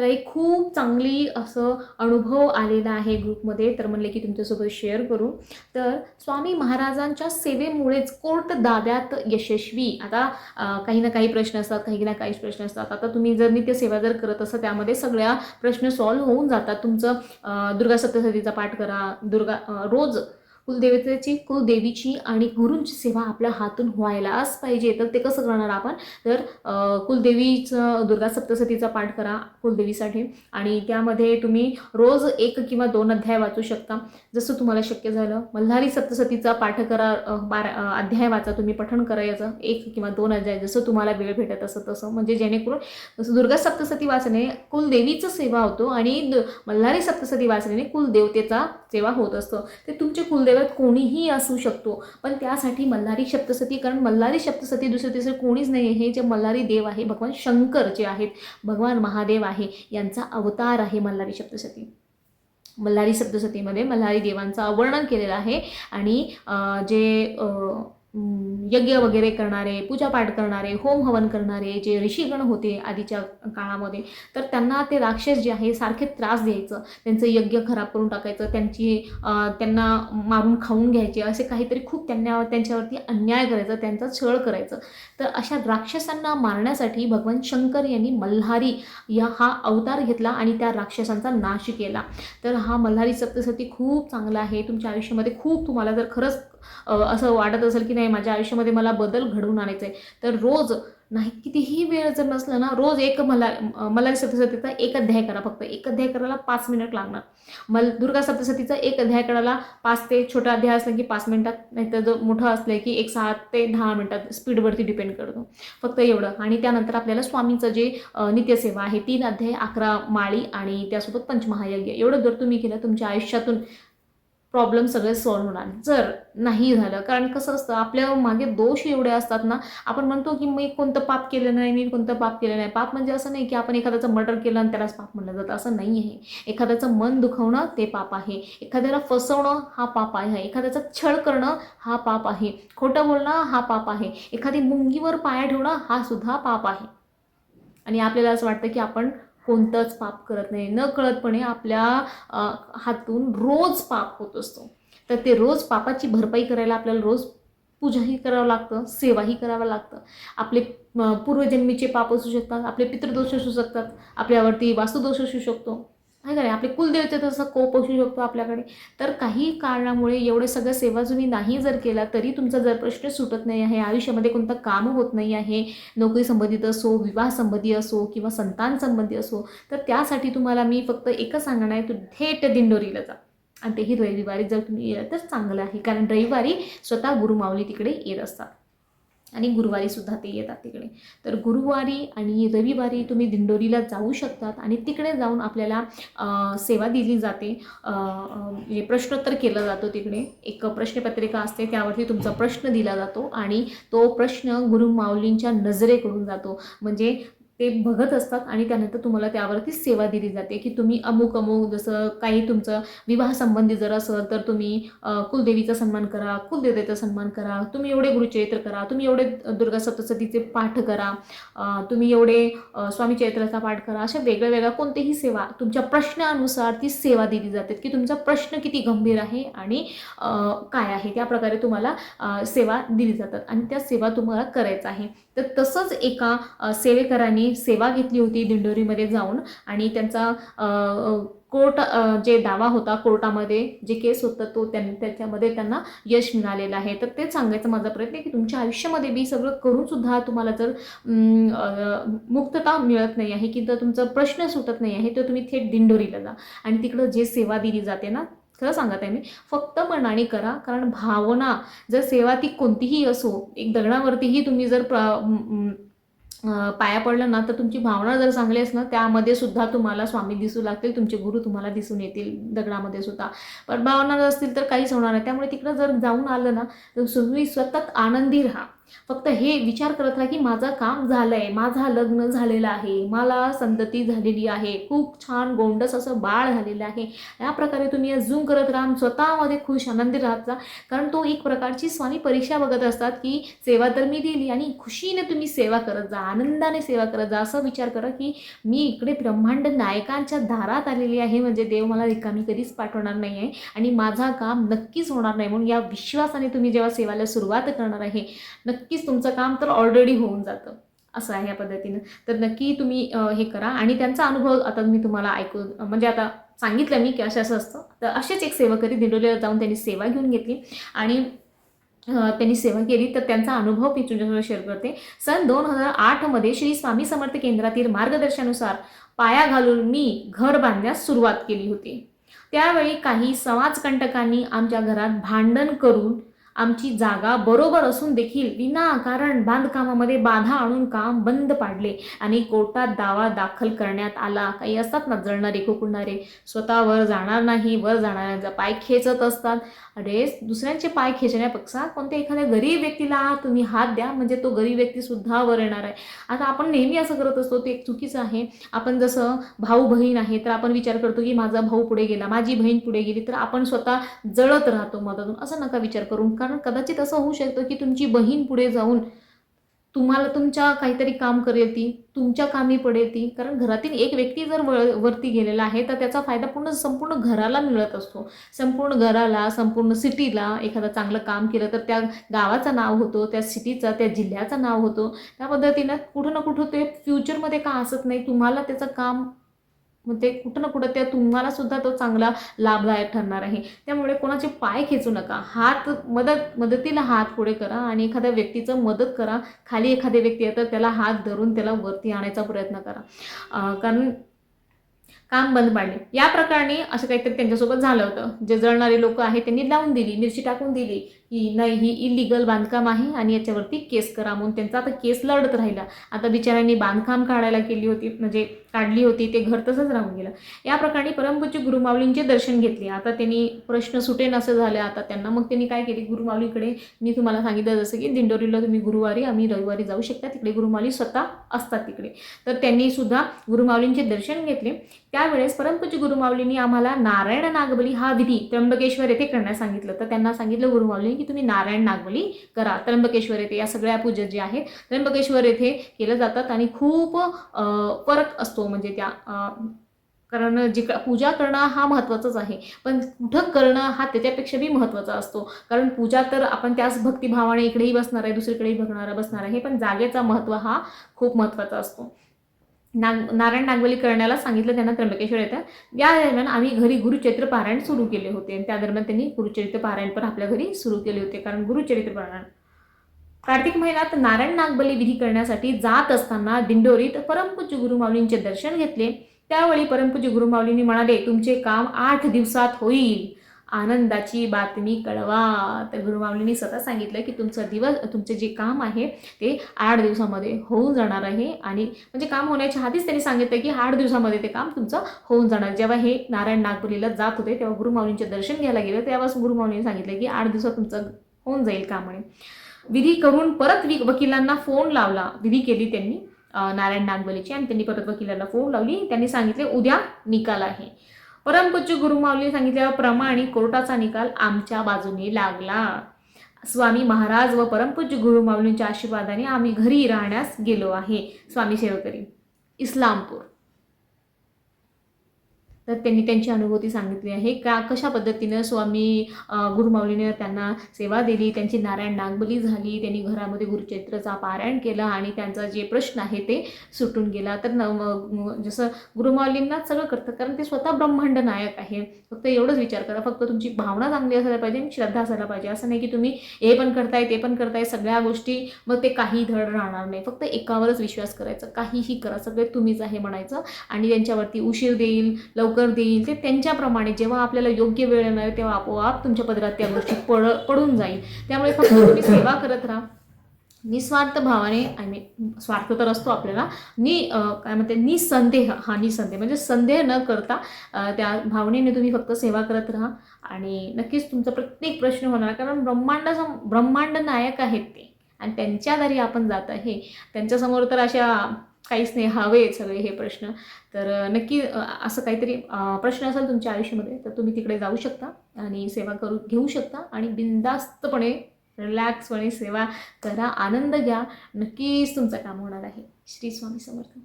तर एक खूप चांगली असं अनुभव आलेला आहे ग्रुपमध्ये. तर म्हणले की तुमच्यासोबत शेअर करू. तर स्वामी महाराजांच्या सेवेमुळेच कोर्ट दाव्यात यशस्वी. आता काही ना काही प्रश्न असतात काही ना काही प्रश्न असतात. आता तुम्ही जर नित्य सेवा जर करत असाल त्यामध्ये सगळ्या प्रश्न सॉल्व्ह होऊन जातात. तुमचं दुर्गा सप्तशतीचा पाठ करा दुर्गा रोज कुलदेवतेची कुलदेवीची आणि गुरूंची सेवा आपल्या हातून व्हायलाच पाहिजे. तर ते कसं करणार आपण? तर कुलदेवीचं दुर्गा सप्तसतीचा पाठ करा कुलदेवीसाठी आणि त्यामध्ये तुम्ही रोज एक किंवा दोन अध्याय वाचू शकता. जसं तुम्हाला शक्य झालं मल्हारी सप्तसतीचा पाठ करा बारा अध्याय वाचा तुम्ही पठण करायचं एक किंवा दोन अध्याय जसं तुम्हाला वेळ भेटत असं तसं. म्हणजे जेणेकरून जसं दुर्गा सप्तसती वाचने कुलदेवीचं सेवा होतो आणि द- मल्हारी सप्तसती वाचण्याने कुलदेवतेचा जेव्हा होत असतं ते तुमचे कुलदैवत कोणीही असू शकतो. पण त्यासाठी मल्हारी सप्तसती कारण मल्हारी सप्तसती दुसरं तिसरं कोणीच नाही आहे हे जे मल्हारी देव आहे भगवान शंकर जे आहेत भगवान महादेव आहे यांचा अवतार आहे मल्हारी सप्तसती. मल्हारी सप्तसतीमध्ये मल्हारी देवांचं वर्णन केलेलं आहे. आणि जे यज्ञ वगैरे करणारे पूजापाठ करणारे होम हवन करणारे जे ऋषीगण होते आधीच्या काळामध्ये तर त्यांना ते राक्षस जे आहे सारखे त्रास द्यायचं. त्यांचं यज्ञ खराब करून टाकायचं त्यांची त्यांना मारून खाऊन घ्यायचे असे काहीतरी खूप त्यांना त्यांच्यावरती अन्याय करायचं त्यांचा छळ करायचं. तर अशा राक्षसांना मारण्यासाठी भगवान शंकर यांनी मल्हारी या हा अवतार घेतला आणि त्या राक्षसांचा नाश केला. तर हा मल्हारी सप्तसती खूप चांगला आहे. तुमच्या आयुष्यामध्ये खूप तुम्हाला जर खरंच असं वाटत असेल की नाही माझ्या आयुष्यामध्ये मला बदल घडवून आणायचा आहे तर रोज नाही कितीही वेळ जर नसला ना रोज एक मला मला सत्यसतीचा एक अध्याय करा फक्त. एक अध्याय करायला पाच मिनिट लागणार. मल दुर्गा सप्तसतीचा एक अध्याय करायला पाच ते छोटा अध्याय असला की पाच मिनिटात नाहीतर जो मोठा असलं की एक सात ते दहा मिनिटात स्पीडवरती डिपेंड करतो. फक्त एवढं. आणि त्यानंतर आपल्याला स्वामींचं जे नित्यसेवा आहे तीन अध्याय अकरा माळी आणि त्यासोबत पंचमहायज्ञ. एवढं जर तुम्ही केलं तुमच्या आयुष्यातून प्रॉब्लेम सगळे सॉल्व्ह होणार जर नाही झालं कारण कसं असतं आपल्या मागे दोष एवढे असतात ना आपण म्हणतो की मी कोणतं पाप केलं नाही मी कोणतं पाप केलं नाही. पाप म्हणजे असं नाही की आपण एखाद्याचं मर्डर केलं आणि त्यालाच पाप म्हणलं जातं. असं नाही आहे. एखाद्याचं मन दुखवणं ते पाप आहे. एखाद्याला फसवणं हा पाप आहे. एखाद्याचा छळ करणं हा पाप आहे. खोटं बोलणं हा पाप आहे. एखादी मुंगीवर पाया ठेवणं हा सुद्धा पाप आहे. आणि आपल्याला असं वाटतं की आपण कोणतंच पाप करत नाही. न कळतपणे आपल्या हातून रोज पाप होत असतो. तर ते रोज पापाची भरपाई करायला आपल्याला रोज पूजाही करावं लागतं सेवाही करावं लागतं. आपले पूर्वजन्मीचे पाप असू शकतात आपले पितृदोष असू शकतात आपल्यावरती वास्तुदोष असू शकतो. नाही का आपले कुलदेवते तसं कोप असू शकतो आपल्याकडे. तर काही कारणामुळे एवढे सगळं सेवा तुम्ही नाही जर केला तरी तुमचा जर प्रश्न सुटत नाही आहे आयुष्यामध्ये कोणतं काम होत नाही आहे नोकरी संबंधित असो विवाह संबंधी असो किंवा संतान संबंधी असो तर त्यासाठी तुम्हाला मी फक्त एकच सांगणार आहे तू थेट दिंडोरीला जा. आणि तेही रविवारी जर तुम्ही येलं तर चांगलं आहे. कारण रविवारी स्वतः गुरुमाऊली तिकडे येत असतात. आणि गुरुवारी सुद्धा ते येतात तिकडे. तर गुरुवारी आणि रविवारी तुम्ही दिंडोरीला जाऊ शकतात आणि तिकडे जाऊन आपल्याला सेवा दिली जाते. म्हणजे प्रश्नोत्तर केलं जातो तिकडे. एक प्रश्नपत्रिका असते त्यावरती तुमचा प्रश्न दिला जातो आणि तो प्रश्न गुरु माऊलींच्या नजरेकडून जातो. म्हणजे ते बघत असतात आणि त्यानंतर तुम्हाला त्यावरती सेवा दिली जाते की तुम्ही अमुक अमुक जसं काही तुमचं विवाहसंबंधी जर असेल तर तुम्ही कुलदेवीचा सन्मान करा कुलदेवतेचा सन्मान करा तुम्ही एवढे गुरुचरित्र करा तुम्ही एवढे दुर्गा सप्तशतीचे पाठ करा तुम्ही एवढे स्वामी चैत्राचा पाठ करा अशा वेगळ्या वेगळ्या कोणतेही सेवा तुमच्या प्रश्नानुसार ती सेवा दिली जाते की तुमचा प्रश्न किती गंभीर आहे आणि काय आहे त्या प्रकारे तुम्हाला सेवा दिली जातात आणि त्या सेवा तुम्हाला करायचं आहे. तर तसंच एका अ, त्यांनी सेवा घेतली होती दिंडोरीमध्ये जाऊन आणि त्यांचा कोर्ट जे दावा होता कोर्टामध्ये जे केस होतं तो त्यां त्याच्यामध्ये त्यांना यश मिळालेलं आहे. तर तेच सांगायचा माझा प्रयत्न आहे की तुमच्या आयुष्यामध्ये बी सगळं करूनसुद्धा तुम्हाला जर मुक्तता मिळत नाही आहे की जर तुमचा प्रश्न सुटत नाही आहे तर तुम्ही थेट दिंडोरीला जा. आणि तिकडं जे सेवा दिली जाते ना खरं सांगत आहे मी फक्त मनाने करा कारण भावना जर सेवा ती कोणतीही असो एक दगडावरतीही तुम्ही जर प्र पाया पडलं ना तर तुमची भावना जर चांगली असणार त्यामध्ये सुद्धा तुम्हाला स्वामी दिसू लागतील तुमचे गुरु तुम्हाला दिसून येतील दगडामध्ये सुद्धा. पण भावना असतील तर काहीच होणार नाही. त्यामुळे तिकडं जर जाऊन आलं ना तर तुम्ही सतत आनंदी राहा. फक्त हे विचार करत राहा की माझं काम झालंय माझा लग्न झालेलं आहे मला संतती झालेली आहे खूप छान गोंडस असं बाळ झालेलं आहे. या प्रकारे तुम्ही झूम करत राहा स्वतःमध्ये खुश आनंदी राहत जा. कारण तो एक प्रकारची स्वामी परीक्षा बघत असतात की सेवा तर मी दिली आणि खुशीने तुम्ही सेवा करत जा आनंदाने सेवा करत जा. असं विचार करा की मी इकडे ब्रह्मांड नायकांच्या दारात आलेली आहे म्हणजे देव मला रिकामी कधीच पाठवणार नाही आहे आणि माझा काम नक्कीच होणार नाही. म्हणून या विश्वासाने तुम्ही जेव्हा सेवाला सुरुवात करणार आहे नक्कीच तुमचं काम तर ऑलरेडी होऊन जातं. असं आहे या पद्धतीनं. तर नक्की तुम्ही हे करा. आणि त्यांचा अनुभव आता मी तुम्हाला ऐकून म्हणजे आता सांगितलं मी की असं असं असतं. तर असेच एक सेवाकरी दिंडोलीला जाऊन त्यांनी सेवा घेऊन घेतली. आणि त्यांनी सेवा केली. तर त्यांचा अनुभव मी तुमच्यासोबत शेअर करते. सन दोन हजार आठमध्ये श्री स्वामी समर्थ केंद्रातील मार्गदर्शनानुसार पाया घालून मी घर बांधण्यास सुरुवात केली होती. त्यावेळी काही समाजकंटकांनी आमच्या घरात भांडण करून आमची जागा बरोबर असून देखील विनाकारण बांधकामामध्ये बाधा आणून काम बंद पाडले आणि कोर्टात दावा दाखल करण्यात आला. काही असतात ना जळणारे खोकुळणारे स्वतः वर जाणार नाही वर जाणाऱ्यांचा पाय खेचत असतात. अरे दुसऱ्यांचे पाय खेचण्यापेक्षा कोणत्या एखाद्या गरीब व्यक्तीला तुम्ही हात द्या म्हणजे तो गरीब व्यक्ती सुद्धा वर येणार आहे. आता आपण नेहमी असं करत असतो ते एक चुकीचं आहे. आपण जसं भाऊ बहीण आहे तर आपण विचार करतो की माझा भाऊ पुढे गेला माझी बहीण पुढे गेली तर आपण स्वतः जळत राहतो मधातून. असं नका विचार करून कारण कारण कदाचित असं होऊ शकतं की तुमची बहीण पुढे जाऊन तुम्हाला तुमच्या काहीतरी काम करेल ती तुमच्या कामी पडेल ती. कारण घरातील एक व्यक्ती जर वळ वरती गेलेला आहे तर त्याचा फायदा पूर्ण संपूर्ण घराला मिळत असतो. संपूर्ण घराला संपूर्ण सिटीला एखादं चांगलं काम केलं तर त्या गावाचं नाव होतो त्या सिटीचा त्या जिल्ह्याचं नाव होतो. त्या पद्धतीनं कुठं ना कुठं ते फ्युचरमध्ये का असत नाही तुम्हाला त्याचं काम मग ते कुठं ना कुठं त्या तुम्हाला सुद्धा तो चांगला लाभदायक ठरणार आहे. त्यामुळे कोणाचे पाय खेचू नका. हात मदत मदतीला हात पुढे करा आणि एखाद्या व्यक्तीचं मदत करा. खाली एखादी व्यक्ती आहे तर त्याला हात धरून त्याला वरती आणायचा प्रयत्न करा. कारण काम बंद पाडले. या प्रकरणी असं काहीतरी त्यांच्यासोबत झालं होतं. जे जळणारे लोक आहेत त्यांनी लावून दिली मिरची टाकून दिली. की नाही ही इलिगल बांधकाम आहे आणि याच्यावरती केस करा म्हणून त्यांचा आता केस लढत राहिला. आता बिचाऱ्यांनी बांधकाम काढायला केली होती म्हणजे काढली होती ते घर तसंच राहून गेलं. या प्रकरणी परमपूज्य गुरुमाऊलींचे दर्शन घेतले. आता त्यांनी प्रश्न सुटेन असं झालं. आता त्यांना मग त्यांनी काय केले? गुरुमाऊलीकडे मी तुम्हाला सांगितलं जसं की दिंडोरीला तुम्ही गुरुवारी आम्ही रविवारी जाऊ शकता. तिकडे गुरुमाऊली स्वतः असतात तिकडे. तर त्यांनी सुद्धा गुरुमाऊलींचे दर्शन घेतले. त्यावेळेस परमपूज्य गुरुमाऊलींनी आम्हाला नारायण नागबली हा विधी त्र्यंबकेश्वर येथे करण्यास सांगितलं. तर त्यांना सांगितलं गुरुमावली की तुम्ही नारायण नागवली करा. त्र्यंबकेश्वर येथे या सगळ्या पूजा ज्या आहेत त्र्यंबकेश्वर येथे केलं जातात आणि खूप फरक असतो म्हणजे त्या कारण जिक पूजा करणं हा महत्त्वाचाच आहे. पण कुठं करणं हा त्याच्यापेक्षा बी महत्त्वाचा असतो. कारण पूजा तर आपण त्याच भक्तिभावाने इकडेही बसणार आहे दुसरीकडेही बघणार बसणार आहे पण जागेचा महत्त्व हा खूप महत्त्वाचा असतो. नाग नारायण नागवली करण्याला सांगितलं त्यांना त्र्यंबकेश्वर येतं. या दरम्यान आम्ही घरी गुरुचरित्र पारायण सुरू केले होते. आणि त्या दरम्यान त्यांनी गुरुचरित्र पारायण पण आपल्या घरी सुरू केले होते. कारण गुरुचरित्र पारायण. कार्तिक महिन्यात नारायण नागबली विधी करण्यासाठी जात असताना दिंडोरीत परमपूज्य गुरुमाऊलींचे दर्शन घेतले. त्यावेळी परमपूज्य गुरुमाऊलींनी म्हणाले तुमचे काम आठ दिवसात होईल. आनंदाची बातमी कळवा. तर गुरुमाऊलींनी स्वतः सांगितलं की तुमचं दिवस तुमचं जे काम आहे ते आठ दिवसामध्ये होऊन जाणार आहे. आणि म्हणजे काम होण्याच्या आधीच त्यांनी सांगितलं की आठ दिवसामध्ये ते काम तुमचं होऊन जाणार. जेव्हा हे नारायण नागपुरीला जात होते तेव्हा गुरुमाऊलींचे दर्शन घ्यायला गेलं. तेव्हाच गुरुमाऊलींनी सांगितलं की आठ दिवसात तुमचं होऊन जाईल काम. म्हणे विधी करून परत वि वकिलांना फोन लावला. विधी केली त्यांनी नारायण नागवलीची आणि त्यांनी परत वकिलांना फोन लावली. त्यांनी सांगितले उद्या निकाल आहे. परमपूज्य गुरुमाऊली सांगितल्याप्रमाणे कोर्टाचा निकाल आमच्या बाजूने लागला. स्वामी महाराज व परमपूज्य गुरुमाऊलींच्या आशीर्वादाने आम्ही घरी राहण्यास गेलो आहे. स्वामी सेवकरी इस्लामपूर. तर त्यांनी त्यांची अनुभूती सांगितली आहे. का कशा पद्धतीनं स्वामी अं, गुरुमाऊलीने त्यांना सेवा दिली त्यांची नारायण नागबली झाली त्यांनी घरामध्ये गुरुचरित्राचा पारायण केलं आणि त्यांचा जे प्रश्न आहे ते सुटून गेला. तर न जसं गुरुमाऊलींनाच सगळं करतं कारण ते स्वतः ब्रह्मांड नायक आहे. फक्त एवढंच विचार करा फक्त तुमची भावना चांगली असायला पाहिजे आणि श्रद्धा असायला पाहिजे. असं नाही की तुम्ही हे पण करताय ते पण करताय सगळ्या गोष्टी मग ते काही धड राहणार नाही. फक्त एकावरच विश्वास करायचा काहीही करा सगळे तुम्हीच आहे म्हणायचं आणि त्यांच्यावरती उशीर देईल लवकर देईल ते त्यांच्याप्रमाणे जेव्हा आपल्याला योग्य वेळ येणार तेव्हा आपोआप तुमच्या पदरात त्या गोष्टी पड पडून जाईल. त्यामुळे फक्त तुम्ही सेवा करत राहा. निस्वार्थ भावाने आय मीन स्वार्थ तर असतो आपल्याला. नि काय म्हणते निसंदेह हा निसंदेह. म्हणजे संदेह न करता त्या भावनेने तुम्ही फक्त सेवा करत राहा. आणि नक्कीच तुमचा प्रत्येक प्रश्न होणार कारण ब्रह्मांड ब्रह्मांड नायक आहेत ते. आणि त्यांच्या दारी आपण जात आहे. त्यांच्यासमोर तर अशा काहीच नाही हवे सगळे हे प्रश्न. तर नक्की असं काहीतरी प्रश्न असेल तुमच्या आयुष्यामध्ये तर तुम्ही तिकडे जाऊ शकता आणि सेवा करू घेऊ शकता आणि बिनधास्तपणे रिलॅक्सपणे सेवा करा आनंद घ्या. नक्कीच तुमचं काम होणार आहे. श्री स्वामी समर्थ.